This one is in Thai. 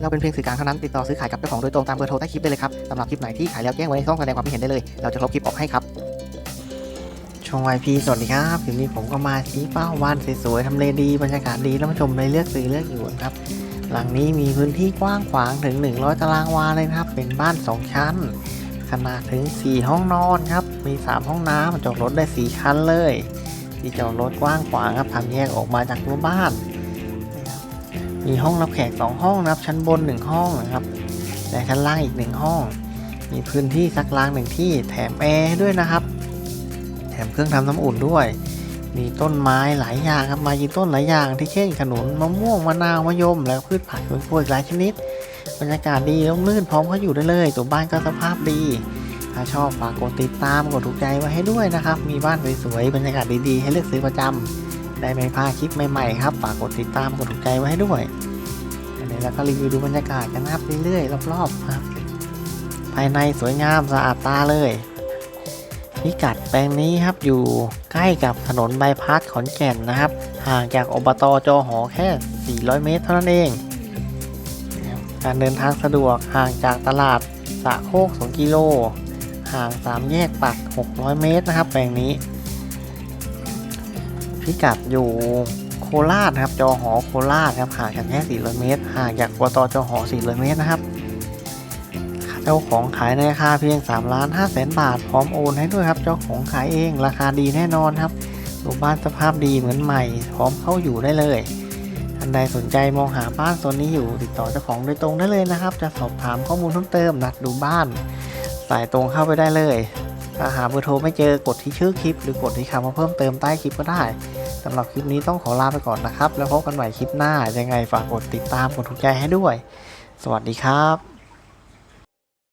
เราเป็นเพียงสื่อกลางเท่านั้นติดต่อซื้อขายกับเจ้าของโดยตรงตามเบอร์โทรใต้คลิปได้เลยครับสำหรับคลิปไหนที่ขายแล้วแจ้งไว้ในช่องแสดงความคิดเห็นได้เลย เราจะลบคลิปออกให้ครับช่องไอพีสวัสดีครับคลิปนี้ผมก็มาชี้เป้าบ้านสวยๆทำเลดีบรรยากาศดีแล้วมาชมในเลือกซื้อเลือกอยู่ครับหลังนี้มีพื้นที่กว้างขวางถึง 100 ตารางวาเลยนะครับ เป็นบ้าน 2 ชั้น ขนาดถึง 4 ห้องนอนครับ มี 3 ห้องน้ำจอดรถได้4คันเลย ที่จอดรถกว้างขวางครับทำแยกออกมาจากรั้วบ้าน มีห้องรับแขก 2 ห้องนะครับ ชั้นบน 1 ห้องนะครับและชั้นล่างอีก 1 ห้อง มีพื้นที่ซักล้างหนึ่งที่แถมแอร์ด้วยนะครับ แถมเครื่องทำน้ำอุ่นด้วย มีต้นไม้หลายอย่างครับมายืนต้นหลายอย่างที่เช่นขนุนมะม่วงมะนาวมะยม แล้วพืชผักสวนครัวอีกหลายชนิด บรรยากาศดีร่มรื่นพร้อมเขาอยู่ได้เลย ตัวบ้านก็สภาพดีถ้าชอบฝากกดติดตามกดถูกใจไว้ให้ด้วยนะครับ มีบ้านสวยๆบรรยากาศดีๆ ให้เลือกซื้อประจำ ได้ไม่พลาดคลิปใหม่ๆครับฝากกดติดตามกดถูกใจไว้ให้ด้วยอันนี้แล้วก็รีวิวดูบรรยากาศกันนะครับเรื่อยๆรอบๆครับภายในสวยงามสะอาดตาเลยพิกัดแปลงนี้ครับอยู่ใกล้กับถนนบายพาสขอนแก่นนะครับ ห่างจากอบตจอหอแค่ 400 เมตรเท่านั้นเอง การเดินทางสะดวกห่างจากตลาดสะโคก 2 กิโล ห่าง 3 แยกปัก 600 เมตรนะครับ แปลงนี้ พิกัดอยู่โคราชนะครับจอหอโคราชครับห่างแค่400เมตรห่างจากอบตจอหอ400เมตรนะครับเจ้าของขายในราคาเพียง3ล้าน5แสนบาท พร้อมโอนให้ด้วยครับ เจ้าของขายเองราคาดีแน่นอนครับรูบ้านสภาพดีเหมือนใหม่ พร้อมเข้าอยู่ได้เลยท่านใดสนใจมองหาบ้านโซนนี้อยู่ติดต่อเจ้าของโดยตรงได้เลยนะครับ จะสอบถามข้อมูลเพิ่มเติมนัดดูบ้าน สายตรงเข้าไปได้เลย ถ้าหาเบอร์โทรไม่เจอกดที่ชื่อคลิป หรือกดที่คำว่าเพิ่มเติมใต้คลิปก็ได้สำหรับคลิปนี้ต้องขอลาไปก่อนนะครับ แล้วพบกันใหม่คลิปหน้ายังไงฝากกดติดตามกดถูกใจให้ด้วย สวัสดีครับ